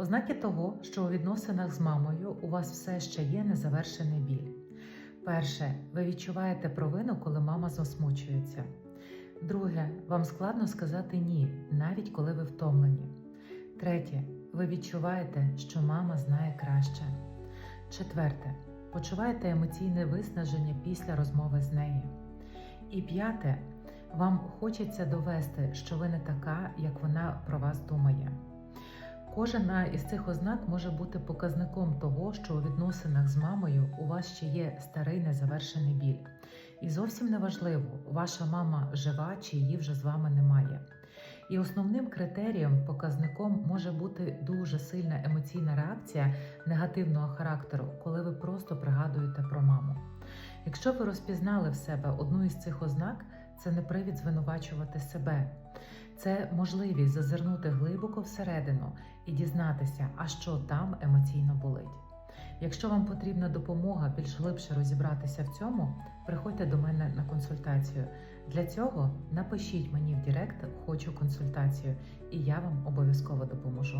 Ознаки того, що у відносинах з мамою у вас все ще є незавершений біль. Перше, ви відчуваєте провину, коли мама засмучується. Друге, вам складно сказати ні, навіть коли ви втомлені. Третє, ви відчуваєте, що мама знає краще. Четверте, почуваєте емоційне виснаження після розмови з нею. І п'яте, вам хочеться довести, що ви не така, як вона про вас думає. Кожна із цих ознак може бути показником того, що у відносинах з мамою у вас ще є старий незавершений біль. І зовсім не важливо, ваша мама жива чи її вже з вами немає. І основним критерієм, показником може бути дуже сильна емоційна реакція негативного характеру, коли ви просто пригадуєте про маму. Якщо ви розпізнали в себе одну із цих ознак, це не привід звинувачувати себе. Це можливість зазирнути глибоко всередину і дізнатися, а що там емоційно болить. Якщо вам потрібна допомога більш глибше розібратися в цьому, приходьте до мене на консультацію. Для цього напишіть мені в Директ Хочу консультацію, і я вам обов'язково допоможу.